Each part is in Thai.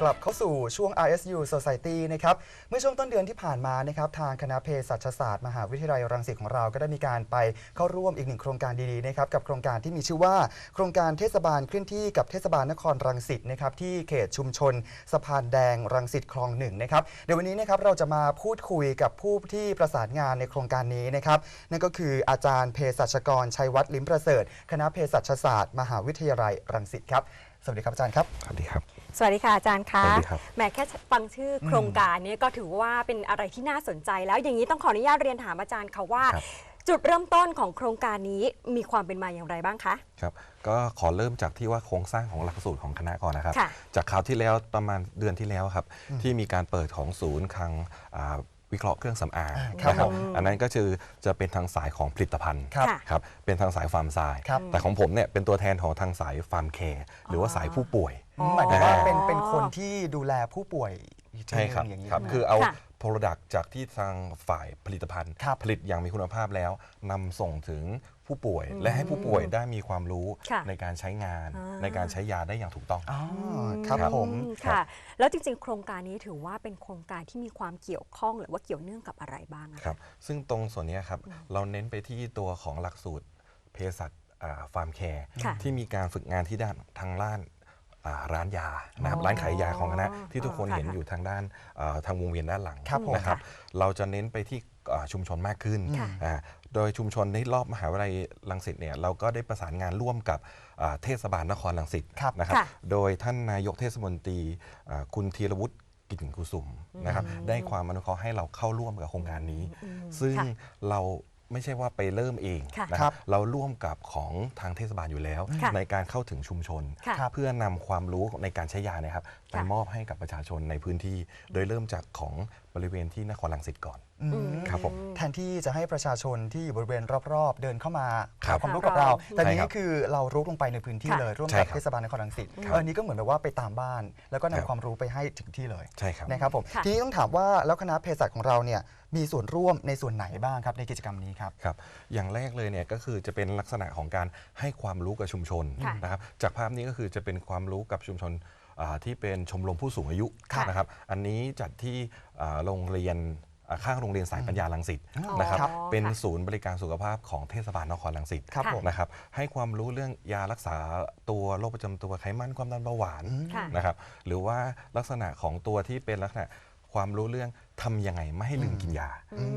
กลับเข้าสู่ช่วง RSU Society นะครับ เมื่อช่วงต้นเดือนที่ผ่านมานะครับ ทางคณะเภสัชศาสตร์ มหาวิทยาลัยรังสิตของเรา ก็ได้มีการไปเข้าร่วมอีกหนึ่งโครงการดีๆนะครับ กับโครงการที่มีชื่อว่า โครงการเทศบาลเคลื่อนที่กับเทศบาลนครรังสิตนะครับ ที่เขตชุมชน สะพานแดงรังสิตคลองหนึ่งนะครับ เดี๋ยววันนี้นะครับเราจะมาพูดคุยกับผู้ที่ประสานงานในโครงการนี้นะครับ นั่นก็คืออาจารย์เภสัชกรชัยวัฒน์ลิมประเสริฐ คณะเภสัชศาสตร์ มหาวิทยาลัยรังสิตครับ สวัสดีครับอาจารย์ครับ สวัสดีครับ สวัสดีค่ะอาจารย์คะสวัสดีครับ แหมแค่ฟังชื่อโครงการเนี้ก็ถือว่าเป็นอะไรที่น่าสนใจ แล้วอย่างนี้ต้องขออนุญาตเรียนถามอาจารย์ค่ะว่า ครับ จุดเริ่มต้นของโครงการนี้มีความเป็นมาอย่างไรบ้างคะ ครับ ก็ขอเริ่มจากที่ว่าโครงสร้างของหลักสูตรของคณะก่อนนะครับ ค่ะจากคราวที่แล้วประมาณเดือนที่แล้วครับ ที่มีการเปิดของศูนย์คลังอ่า วิเคราะห์เครื่องสำอางครับนะครับผมอันนั้นก็คือจะเป็นทางสายของผลิตภัณฑ์ครับค่ะครับเป็นทางสายฟาร์มทรายครับ แต่ของผมเนี่ยเป็นตัวแทนของทางสายฟาร์มแคร์หรือว่าสายผู้ป่วยอ๋อหมายถึงว่าอ่าเป็นเป็นคนที่ดูแลผู้ป่วยอีกทีใช่ครับหนึ่งอย่างนี้ ครับใช่ไหมคือเอาค่ะ Product จากที่ทางฝ่ายผลิตภัณฑ์ ครับผลิตอย่างมีคุณภาพแล้วนำส่งถึงผู้ป่วย และให้ผู้ป่วยได้มีความรู้ค่ะในการใช้งาน อ่า ในการใช้ยาได้อย่างถูกต้อง อ๋อครับครับ ผม อืค่ะ แล้วจริงๆ โครงการนี้ถือว่าเป็นโครงการที่มีความเกี่ยวข้องหรือว่าเกี่ยวเนื่องกับอะไรบ้างอะะครับ ซึ่งตรงส่วนเนี้ยครับ เราเน้นไปที่ตัวของหลักสูตรเภสัชฟาร์มแคร์ค่ะ ที่มีการฝึกงานที่ด้านทางร้านอ่า ร้านยานะครับอ๋อร้านขายยาของคณะที่ทุกคนค่ะเห็นอยู่ทางด้านอ่าทางวงเวียนด้านหลังครับผมนะครับค่ะเราจะเน้นไปที่อ่าชุมชนมากขึ้นค่ะอ่าโดยชุมชนในรอบมหาวิทยาลัยรังสิตเนี่ยเราก็ได้ประสานงานร่วมกับอ่าเทศบาลนครรังสิตครับนะครับค่ะโดยท่านนายกเทศมนตรีอ่าคุณธีรวุฒิกิจกุสุมนะครับ ได้ความอนุเคราะห์ให้เราเข้าร่วมกับโครงการนี้อืมซึ่งค่ะเรา ไม่ใช่ว่าไปเริ่มเองค่ะนะคครัรับบเราร่วมกับของทางเทศบาลอยู่แล้ว ค่ะในการเข้าถึงชุมชน ค่ะครับเพื่อนำความรู้ในการใช้ยาเนะครับไปค่ะมอบให้กับประชาชนในพื้นที่ โดยเริ่มจากของ บริเวณที่นครลังสิตก่อนอืมอืมครับผม แทนที่จะให้ประชาชนที่อยู่บริเวณรอบๆ เดินเข้ามาครัหาบความรู้กับเราใช่แต่ครันี้บคือเรารุกลงไปในพื้นที่ค่ะ เลย ร่วมใช่กับครับเทศบาลนครรังสิตครับเอออนนี้ก็เหมือนแบบว่าไปตามบ้าน แล้วก็นำครับ ความรู้ไปให้ถึงที่เลยใช่ครับ นะครับผมค่ะ ทีนี้ต้องถามว่าแล้วคณะเภสัชของเราเนี่ยมีส่วนร่วมในส่วนไหนบ้างครับในกิจกรรมนี้ครับ ครับอย่างแรกเลยเนี่ยก็คือจะเป็นลักษณะของการให้ความรู้กับชุมชนค่ะนะครับจากภาพนี้ก็คือจะเป็นความรู้กับชุมชน อ่าที่เป็นชมรมผู้สูงอายุค่ะนะครับ อันนี้จัดที่อ่าโรงเรียนอ่าข้างโรงเรียนสายปัญญาลังสิตอ๋อนะครับครับเป็นค่ะ ศูนย์บริการสุขภาพของเทศบาลนครลังสิตครับผม นะครับ ให้ความรู้เรื่องยารักษาตัวโรคประจำตัวไขมันความดันเบาหวาน ค่ะ นะครับหรือว่าลักษณะของตัวที่เป็นลักษณะความรู้เรื่อง ทำยังไงไม่ให้ลืมกินยา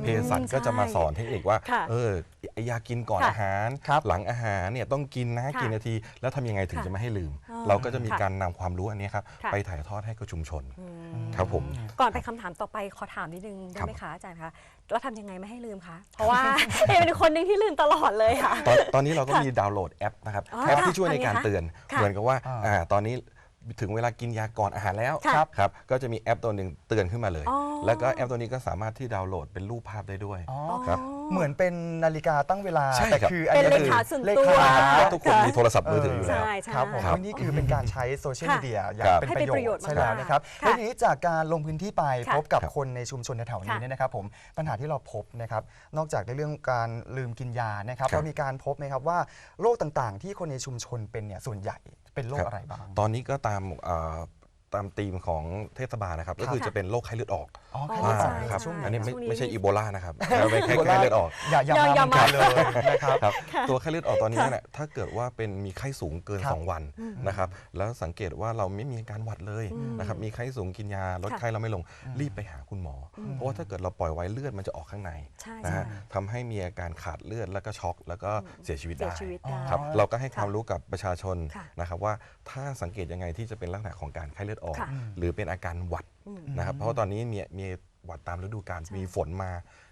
เภสัชก็จะมาสอนเทคนิคว่า ค่ะเออไอ้ยากินก่อนค่ะอาหาร ครับหลังอาหารเนี่ยต้องกินนะค่ะกี่นาที แล้วทำยังไงถึงค่ะจะไม่ให้ลืม อ๋อเราก็จะมีค่ะการนำความรู้อันนี้ครับค่ะ ไปถ่ายทอดให้กับชุมชน อืมครับผม ก่อนไปคำถามต่อไปขอถามนิดนึงได้ครับไหมคะอาจารย์คะแล้วทำยังไงไม่ให้ลืมคะ เพราะว่า เอเป็นคนหนึ่งที่ลืมตลอดเลยค่ะ ตอนตอนนี้เราก็ค่ะมีดาวน์โหลดแอปนะครับอ๋อแอปที่ช่วยค่ะในการทำไงคะเตือน ค่ะเหมือนกับว่าอ่า อ่าตอนนี้ ถึงเวลากินยาก่อนอาหารแล้วค่ะครับ ก็จะมีแอปตัวหนึ่งเตือนขึ้นมาเลย อ๋อ แล้วก็แอปตัวนี้ก็สามารถที่ดาวน์โหลดเป็นรูปภาพได้ด้วย อ๋อครับ เหมือนเป็นนาฬิกาตั้งเวลาใช่แต่ครับคืออันเป็นนี้เลคือขาส่วนเลตัว ขา เพราะทุกคนค่ะมีโทรศัพท์มือถืออยู่แล้ว ใช่ใช่ ครับผมครับวันนี้คือเป็นการใช้โซเชียลค่ะมีเดียอย่างครับเป็นให้ปเป็นระประโยโยชชน์น์ใช่แล้วมากๆนะครับค่ะแล้วทีนี้จากการลงพื้นที่ไปค่ะพบกับครับคนในชุมชนแถวๆนี้ค่ะเนี่ยนะครับผมปัญหาที่เราพบนะครับนอกจากในเรื่องการลืมกินยานะครับครับ เรามีการพบไหมครับว่าโรคต่างๆ ที่คนในชุมชนเป็นเนี่ยส่วนใหญ่ เป็นโรคอะไรบ้าง ตอนนี้ก็ตามเอ่อ ตามธีมของเทศบาลนะครับ ก็คือค่ะจะเป็นโรคไข้เลือดออกอ๋ออ๋ไข้อเลือดออกใช่ครับช่วงอันนี้ไม่ช่วงนี้ ไม่ใช่อีโบลานะครับเป็นไข้โบไข้ราณเลือดออก อย่าอย่าอย่ามาอย่าเหมือนกันเลยนะครับ ครับตัวไข้เลือดออกตอนนี้เนี่ยถ้าเกิดว่าเป็นมีไข้สูงเกิน ครับ2 วันนะครับแล้วสังเกตว่าเราไม่มีอาการหวัดเลยอืมนะครับมีไข้สูงกินยาลดค่ะไข้เราไม่ลงรีบไปหาคุณหมออเพราะว่าถ้าเกิดเราปล่อยไว้เลือดมันจะออกข้างในใช่นะใช่ ฮะทำให้มีอาการขาดเลือดแล้วก็ช็อก แล้วก็เสียชีวิตเสียได้ชีวิตอ๋อได้ ครับเราก็ให้ความรู้กับประชาชนค่ะ นะครับว่าถ้าสังเกตยังไงที่จะเป็นลักษณะของการไข้เลือดออก ค่ะหรือเป็นอาการหวัดอืมนะครับเพราะว่าตอนนี้มีมีหวัดตามฤดูกาลใช่มีฝนมา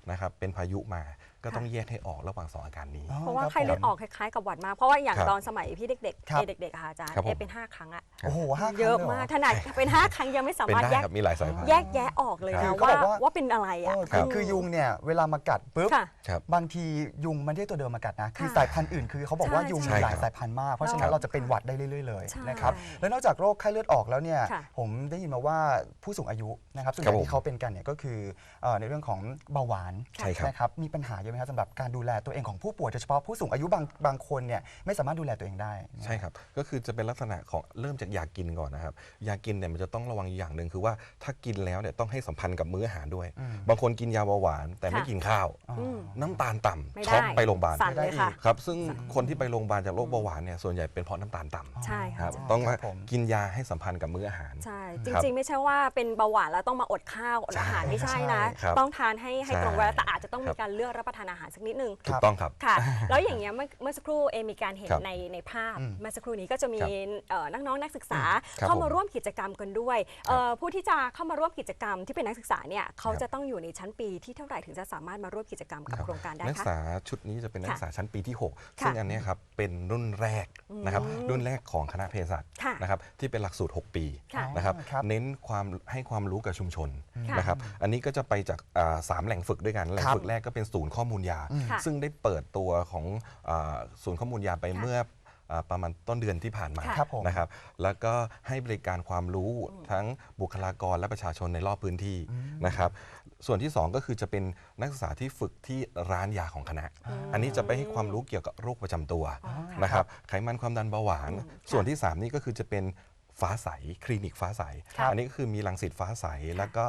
นะครับเป็นพายุมาก็ค่ะต้องแยกให้ออกระหว่างสองอาการนี้อ๋อเพราะว่าครับไข้เลือดผมออกคล้ายๆกับหวัดมากเพราะว่าอย่างครับตอนสมัยพี่เด็กๆครับ เอเด็กๆอะค่ะอาจารย์ครับผม เอเป็น 5 ครั้งอะโอ้โหห้าครั้งเยอะลหร มากขนาดเป็น 5 ครั้งยังไม่สาเป็นมารถได้แยกครับมีหลายสายพันธุ์ แยกแยะออกเลยคือนะเขาว่าบอกว่า ว่าเป็นอะไรเออะอคือคือยุงเนี่ยเวลามากัดปุ๊บ ค่ะ ครับ บางทียุงมันไม่ได้ตัวเดิมมากัดนะ คือค่ะสายพันธุ์อื่นคือเขาบอกว่าใช่ยุงใช่มีหลายครับสายพันธุ์มาก เพราะฉะนั้ครันบเราจะเป็นหวัดได้เรื่อยๆเลยใช่นะครับ แล้วนอกจากโรคไข้เลือดออกแล้วเนี่ย ค่ะผมได้ยินมาว่าผู้สูงอายุนะครับส่วนใหครัญ่บผมที่เขาเป็นกันเนี่ยก็คือเอ่อในเรื่องของเบาหวานใช่ครับนะครับมีปัญหาเยอะไหมไหมครับสำหรับการดูแลตัวเองของผู้ป่วยโดยเฉพาะผู้สูงอายุบางบางคนเนี่ยไม่สามารถดูแลตัวเองได้ใช่ครับ ก็คือจะเป็นลักษณะของเริ่มจากยากินก่อนนะครับ ยากินเนี่ยมันจะต้องระวังอย่างหนึ่งคือว่าถ้ากินแล้วเนี่ยต้องให้สัมพันธ์กับมื้ออาหารด้วย อืม บางคนกินยาเบาหวานแต่ไม่ค่ะ กินข้าว อ๋ออ ม น้ำตาลต่ไม่ำได้ช็อกไปโรงพยาบาลสั่นเลยค่ะ ครับซึ่งคนที่ไปโรงพยาบาลจากโรคเบาหวานเนี่ยส่วนใหญ่เป็นเพราะน้ำตาลต่ำใช่ครัค่ะ บต้องครับผม กินยาให้สัมพันธ์กับมื้ออาหาร ใช่คจรับริง ๆ ไม่ใช่ว่าเป็นเบาหวานแล้วต้องมาอดข้าว อดอาหารใช่ไม่ใช่นะครับ ต้องทานให้ให้ใช่ตรงเวลาแต่อาจจะต้องครัมีบการเลือกรับประทานอาหารสักนิดนึง ถูกต้องครับ ค่ะ แล้วอย่างเงี้ยเมื่อเมื่อสักครู่เอมีการเห็นครับในในภาพ อืมเมื่อสักครู่นี้ก็จะมีครับเอ่อนักน้องนักศึกษา ครับเข้ามาผมร่วมกิจกรรมกันด้วยเอ่อผู้ที่จะเข้ามาร่วมกิจกรรมที่เป็นนักศึกษาเนี่ยเขาครับ จะต้องอยู่ในชั้นปีที่เท่าไหร่ถึงจะสามารถมาร่วมกิจกรรมกับครับโครงการได้นักศึคะกษาชุดนี้จะเป็นนักศึกษาชั้นปีที่6ค่ะซึ่งอันเนี้ยครับเป็นรุ่นแรกนะครับอืมรุ่นแรกของคณะเภสัชค่ะนะครับที่เป็นหลักสูตร 6 ปีค่ะ นะครับครับ เน้นความให้ความรู้กับชุมชนค่ะ นะครับอันนี้ก็จะไปจากอ่าสามแหล่งฝึกด้วยกันแหล่งครับฝึกแรกก็เป็นศูนย์ข้อมูลยา ค่ะซึ่งได้เปิดตัวของอาศูนย์ข้อมูลยาไปค่ะเมื่ออ่าประมาณต้นเดือนที่ผ่านมาค่ะ ครับผม นะครับ แล้วก็ให้บริการความรู้ทั้งบุคลากรและประชาชนในรอบพื้นที่นะครับ ส่วนที่ 2 ก็คือจะเป็นนักศึกษาที่ฝึกที่ร้านยาของคณะ อันนี้จะไปให้ความรู้เกี่ยวกับโรคประจำตัวอ๋อนะครับไขมันความดันเบาหวาน อืมค่ะส่วนที่ 3 นี่ก็คือจะเป็นฟ้าใสคลินิกฟ้าใสครับอันนี้ก็คือมีรังสิตฟ้าใสแล้วก็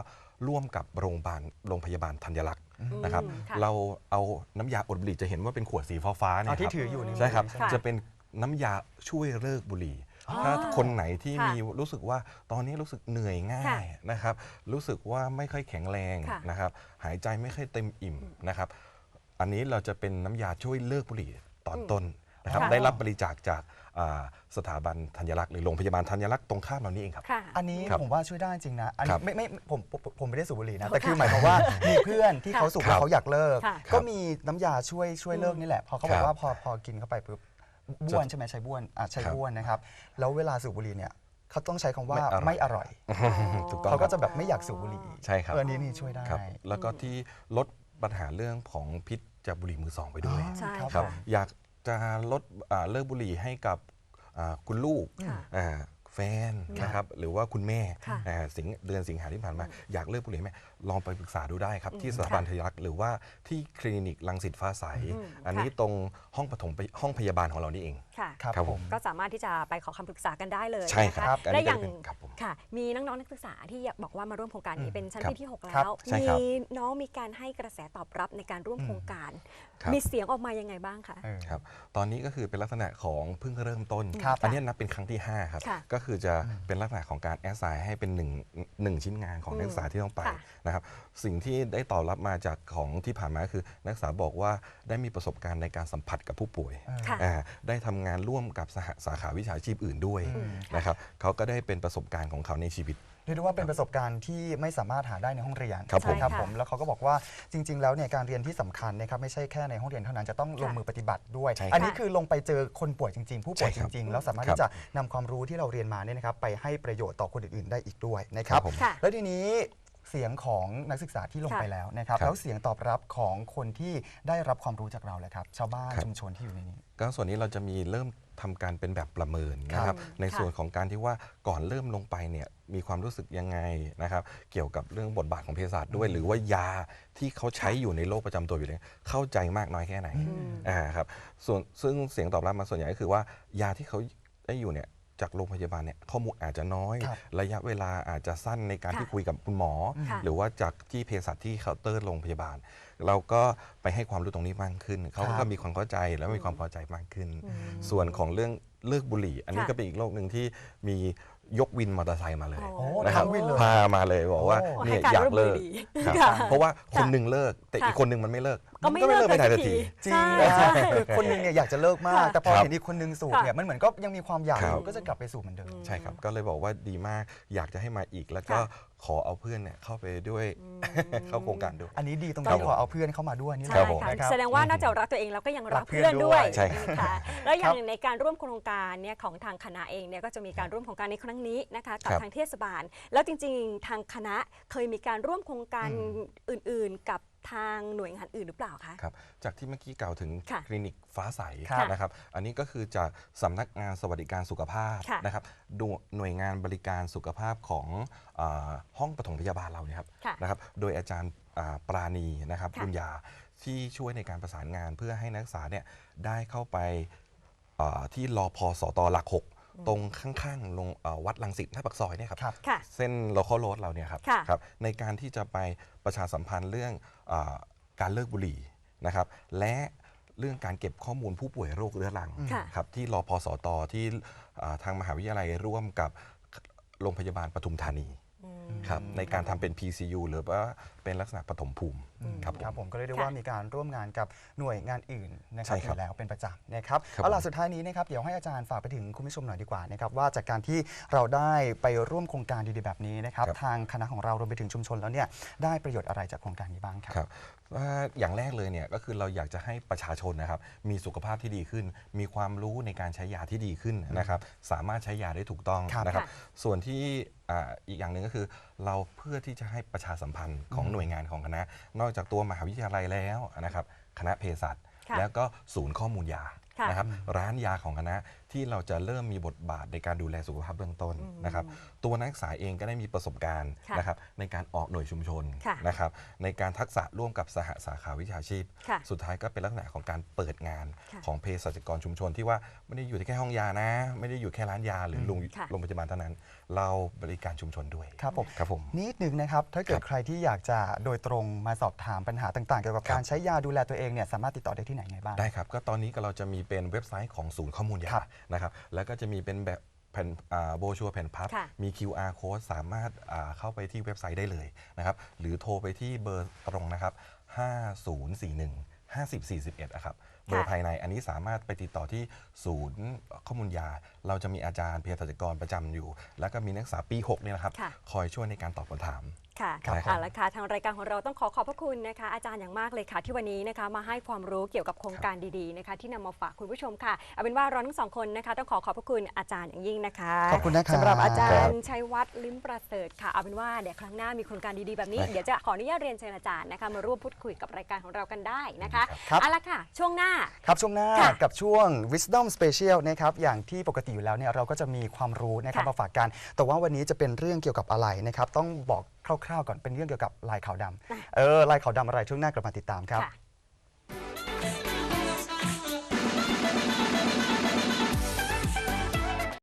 ร่วมกับโรงพยาบาลโรงพยาบาลธัญลักษณ์ นะครับอืมค่ะ เราเอาน้ำยาอดบุหรี่จะเห็นว่าเป็นขวดสีฟ้าๆเนี่เอายที่ครับถืออยู่ในมือใช่ครับไหมค่ะจะเป็นน้ำยาช่วยเลิกบุหรี่ อ๋อถ้าคนไหนที่ค่ะมีรู้สึกว่าตอนนี้รู้สึกเหนื่อยง่าค่ะยนะครับ รู้สึกว่าไม่ค่อยแข็งแรงค่ะ นะครับ หายใจไม่ค่อยเต็มอิ่มนะครับ อันนี้เราจะเป็นน้ำยาช่วยเลิกบุหรี่ตอนต้นนะครับ ค่ะ ได้รับบริจาคจากอ่า สถาบันธัญลักษณ์หรือโรงพยาบาลธัญลักษณ์ตรงข้ามเรานี่เองครับ ค่ะ อันนี้ครับผมว่าช่วยได้จริงนะอันครันี้บไม่ไม่ผมผมผมไม่ได้สูบบุหรี่นะแต่คือหมายความว่ามีเพื่อนที่เขาสูบครัแล้บวเขาอยากเลิก ค่ะ ก็มีน้ำยาช่วยช่วยเลิกนี่แหละพอเขาบอกครับว่าพอพอกินเข้าไปปุ๊บบ้วนใช่ไหมใช้บ้วนอะใช้ครับ บ้วนนะครับแล้วเวลาสูบบุหรี่เนี่ยเขาต้องใช้คำว่าไม่ไม่ออร่ร่ออยยถูกต้องเขาก็คจะรับแบบไม่อยากสูบบุหรี่ใช่ครับ เอออันนี้นี่ช่วยได้ ครับแล้วก็ที่ลดปัญหาเรื่องของพิษจากบุหรี่มือสองไปด้วยใช่ครับครับค่ะ อยาก จะลดอ่าเลิกบุหรี่ให้กับอ่าคุณลูกค่ะ อ่า แฟนนะครับหรือว่าคุณแม่ค่ะอ่าสิงเดือนสิงหาที่ผ่านมา อยากเลิกบุหรี่ไหมลองไปปรึกษาดูได้ครับ ที่สถาบันทยักษ์หรือว่าที่คลินิกรังสิตฟ้าใสอืมอันนี้ค่ะตรงห้องปฐมห้องพยาบาลของเรานี่เองค่ะครับครับผผมมก็สามารถที่จะไปขอคำปรึกษากันได้เลยใช่นะครัคะบอันและนี้อก็ย่างเป็นครับผมค่ะ มีน้องๆนักศึกษาที่อยากบอกว่ามาร่วมโครงการนี้เป็นชั้นครับปีที่6ครัแล้บวใช่มีครับน้องมีการให้กระแสตอบรับในการร่วมโครงการครับมีเสียงออกมายังไงบ้างคะเออครับตอนนี้ก็คือเป็นลักษณะของเพิ่งเริ่มต้นครับอันนี้นับเป็นครั้งที่5ครับค่ะก็คือจะเป็นลักษณะของการแอสไซน์ให้เป็นหนึ่งหนึ่งชิ้นงานของอืมนักศึกษาที่ต้องไปค่ะนะครับสิ่งที่ได้ตอบรับมาจากของที่ผ่านมาคือนักศึกษาบอกว่าได้มีประสบการณ์ในการสัมผัสกับผู้ป่วยค่ะอ่าได้ทำงานร่วมกับสหสาขาวิชาชีพอื่นด้วยอืมนะครับเขาก็ได้เป็นประสบการณ์ของเขาในชีวิต เรียกได้ว่าเป็นประสบการณ์ที่ไม่สามารถหาได้ในห้องเรียนครับผมครับใช่ค่ะผมแล้วเขาก็บอกว่าจริง ๆ แล้วเนี่ยการเรียนที่สำคัญนะครับไม่ใช่แค่ในห้องเรียนเท่านั้นจะต้องลงค่ะมือปฏิบัติด้วย ใช่ครับอันนี้คือลงไปเจอคนป่วยจริง ๆ ผู้ป่วยใช่จครับริง ๆ แล้วสามารถครับที่จะนำความรู้ที่เราเรียนมาเนี่ยนะครับไปให้ประโยชน์ต่อคนอื่นๆได้อีกด้วยนะครับ ครับผม ค่ะ แล้วทีนี้เสียงของนักศึกษาที่ลงค่ะไปแล้วนะครับครับ แล้วเสียงตอบรับของคนที่ได้รับความรู้จากเราเลยครับ ชาวบ้านครับชุมชนที่อยู่ในนี้ ก็ส่วนนี้เราจะมีเริ่ม ทำการเป็นแบบประเมินนะคครัรับบในค่ะส่วนของการที่ว่าก่อนเริ่มลงไปเนี่ยมีความรู้สึกยังไงนะครับ เกี่ยวกับเรื่องบทบาทของเภสัชด้วย หรือว่ายาที่เขาใช้อยู่ในโรคประจำตัวอยู่เนี่ยเข้าใจมากน้อยแค่ไหนอ่าครับส่วนซึ่งเสียงตอบรับมาส่วนใหญ่ก็คือว่ายาที่เขาได้อยู่เนี่ย จากโรงพยาบาลเนี่ยข้อมูลอาจจะน้อย ครับระยะเวลาอาจจะสั้นในการค่ะที่คุยกับคุณหมอ ค่ะ หรือว่าจากที่เภสัชที่เคาน์เตอร์โรงพยาบาล เราก็ไปให้ความรู้ตรงนี้มากขึ้น เขาครัก็บ มีความเข้าใจและมีความพอใจมากขึ้น อืม ส่วนของเรื่องเลิกบุหรี่ อันนี้ค่ะ ก็เป็นอีกโรคหนึ่งที่มี ยกวินมอเตอร์ไซค์มาเลยโอ้ นะครับทั้งวินเลย พามาเลยบอกว่าโอ้เนี่ยให้การอยากร่วมมืเลิอกดีครับค่ะเพราะว่าคนค่ะหนึ่งเลิกแต่ค่ะอีกคนหนึ่งมันไม่เลิกก็ไม่นเลิกไปไหนสัทักนที จริงใช่นะใช่คือคนหนึงเนี่ยอยากจะเลิกมากค่ะแต่พอครับเห็นอีกคนหนึงสูบค่ะเนี่ยมันเหมือนก็ยังมีความอยากครับอยู่ก็จะกลับไปสู่เหมือนเดิม ใช่ครับก็เลยบอกว่าดีมากอยากจะให้มาอีกแล้วก็ค่ะขอเอาเพื่อนเนี่ยเข้าไปด้วยเข้าโครงการด้วย อันนี้ดีตรงครัที่บขอเอาเพื่อนเข้ามาด้วยนี่แหใช่ละผมค่ะนะครับ แสดงว่านอกจากรักตัวเองแล้วก็ยังรัรักกเพื่เพื่ออนนด้ด้ววยย ใช่ครับนะคะแล้วอย่างในการร่วมโครงการเนี่ยของทางคณะเองเนี่ยก็จะมีการร่วมโครงการในครั้งนี้นะคะกับครับทางเทศบาล แล้วจริงๆ ทางคณะเคยมีการร่วมโครงการอื่นๆ กับ ทางหน่วยงานอื่นหรือเปล่าคะ ครับ จากที่เมื่อกี้กล่าวถึงค่ะคลินิกฟ้าใสครับนะครับ อันนี้ก็คือจากสำนักงานสวัสดิการสุขภาพค่ะนะครับดูหน่วยงานบริการสุขภาพของอาห้องปฐมพยาบาลเราเนี่ยครับค่ะนะครับ โดยอาจารย์อ่าปราณีนะครับค่ะ บุญญาที่ช่วยในการประสานงานเพื่อให้นักศึกษาเนี่ยได้เข้าไปเอ่อที่รอพอสตหลักหก ตรงข้างๆลงเอ่อวัดลังสิตหน้าปากซอยเนี่ยครับ ครับ ค่ะ เส้น local road เราเนี่ยครับค่ะครับ ในการที่จะไปประชาสัมพันธ์เรื่องอาการเลิกบุหรี่นะครับ และเรื่องการเก็บข้อมูลผู้ป่วยโรคเรื้อรังค่ะ ครับที่รอพอสตที่อ่าทางมหาวิทยาลัยร่วมกับโรงพยาบาลปทุมธานีครับในการทำเป็น PCU หรือว่า เป็นลักษณะปฐมภูมิครับผม ครับผมก็เรียกได้ค่ะว่ามีการร่วมงานกับหน่วยงานอื่นนะครับใช่อครับยู่แล้วเป็นประจำนะครับครับเอาล่ะผมสุดท้ายนี้นะครับเดี๋ยวให้อาจารย์ฝากไปถึงคุณผู้ชมหน่อยดีกว่านะครับว่าจากการที่เราได้ไปร่วมโครงการดีๆแบบนี้นะครับครับ ทางคณะของเรารวมไปถึงชุมชนแล้วเนี่ยได้ประโยชน์อะไรจากโครงการนี้บ้างครับ ครับว่าอย่างแรกเลยเนี่ยก็คือเราอยากจะให้ประชาชนนะครับมีสุขภาพที่ดีขึ้น มีความรู้ในการใช้ยาที่ดีขึ้นนะครับสามารถใช้ยาได้ถูกต้องครับนะครับค่ะส่วนที่อ่าอีกอย่างหนึ่งก็คือ เราเพื่อที่จะให้ประชาสัมพันธ์ของหน่วยงานของคณะ นอกจากตัวมหาวิทยาลัยแล้วนะครับคณะเภสัชค่ะแล้วก็ศูนย์ข้อมูลยา ค่ะนะครับร้านยาของคณะที่เราจะเริ่มมีบทบาทในการดูแลสุขภาพเบื้องต้นนะครับตัวนักศึกษาเองก็ได้มีประสบการณ์ค่ะนะครับในการออกหน่วยชุมชนค่ะนะครับในการทักษะร่วมกับสหสาขาวิชาชีพ ค่ะสุดท้ายก็เป็นลักษณะของการเปิดงานค่ะของเภสัชกรชุมชนที่ว่าไม่ได้อยู่แค่ห้องยานะ ไม่ได้อยู่แค่ร้านยาหรือโรงค่ะ โรงพยาบาลเท่านั้น เราบริการชุมชนด้วยครับผม ครับผม นิดหนึ่งนะครับ ถ้าเกิดครับใครที่อยากจะโดยตรงมาสอบถามปัญหาต่างๆ เกี่ยวกับครับ การใช้ยาดูแลตัวเองเนี่ยสามารถติดต่อได้ที่ไหนไงบ้าง ได้ครับ ก็ตอนนี้ก็เราจะมีเป็นเว็บไซต์ของศูนย์ข้อมูลยาครับนะครับแล้วก็จะมีเป็นแบบแผ่นโบชัวแผ่นพับค่ะมี QR code สามารถอ่าเข้าไปที่เว็บไซต์ได้เลยนะครับหรือโทรไปที่เบอร์ตรงนะครับ 5041 5041อะครับเบอร์ภายในอันนี้สามารถไปติดต่อที่ศูนย์ข้อมูลยา เราจะมีอาจารย์เภสัชกรประจำอยู่ แล้วก็มีนักศึกษาปี 6 เนี่ยนะครับค่ะคอยช่วยในการตอบคำถาม ค่ะครับ เอาละค่ะทางรายการของเราต้องขอขอบพระคุณนะคะ อาจารย์อย่างมากเลยค่ะ ที่วันนี้นะคะ มาให้ความรู้เกี่ยวกับโครงการดีๆนะคะ ที่นำมาฝากคุณผู้ชมค่ะเอาเป็นว่าเราทั้งสองคนนะคะ ต้องขอขอบพระคุณอาจารย์อย่างยิ่งนะคะขอบคุณนะครับ สำหรับอาจารย์ชัยวัฒน์ลิ้มประเสริฐค่ะเอาเป็นว่าเดี๋ยวครั้งหน้ามีโครงการดีๆแบบนี้ได้ครับเดี๋ยวจะขออนุญาตเรียนเชิญอาจารย์นะคะ มาร่วมพูดคุยกับรายการของเรากันได้นะคะครับ เอาละค่ะ ช่วงหน้า ครับช่วงหน้าค่ะกับช่วง Wisdom Special นะครับอย่างที่ปกติอยู่แล้วเนี่ยเราก็จะมีความรู้นะครับค่ะมาฝากกัน แต่ว่าวันนี้จะเป็นเรื่องเกี่ยวกับอะไรนะครับ ต้องบอก คร่าวๆก่อนเป็นเรื่องเกี่ยวกับลายขาวดำเออลายขาวดำอะไรช่วงหน้ากลับมาติดตามครับค่ะ